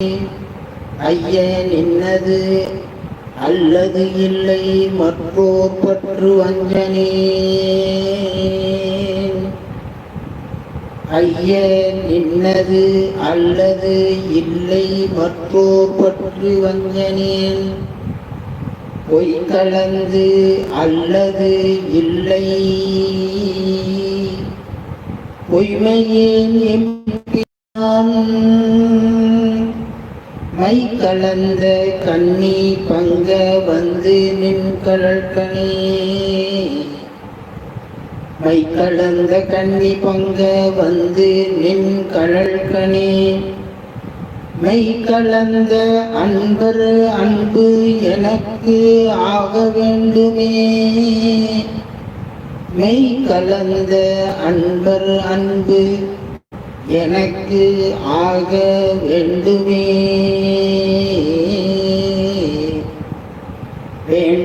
ஐயன் இன்னது அல்லது இல்லை மற்றோர் பற்று வஞ்சனேன் ஐயன் இன்னது அல்லது இல்லை மற்றோர் பற்று வஞ்சனேன். பொய் கலந்து அல்லது இல்லை. பொய்மையேன் எம்பினான். மை கலந்த கண்ணி பங்க வந்து நின் கடற்கனே மை கலந்த கண்ணி பங்க வந்து நின் கடற்கனே மை கலந்த அன்பர் அன்பு எனக்கு ஆக வேண்டுமே. மெய் கலந்த அன்பர் அன்பு எனக்கு ஆக வேண்டுமே. வேண்டும்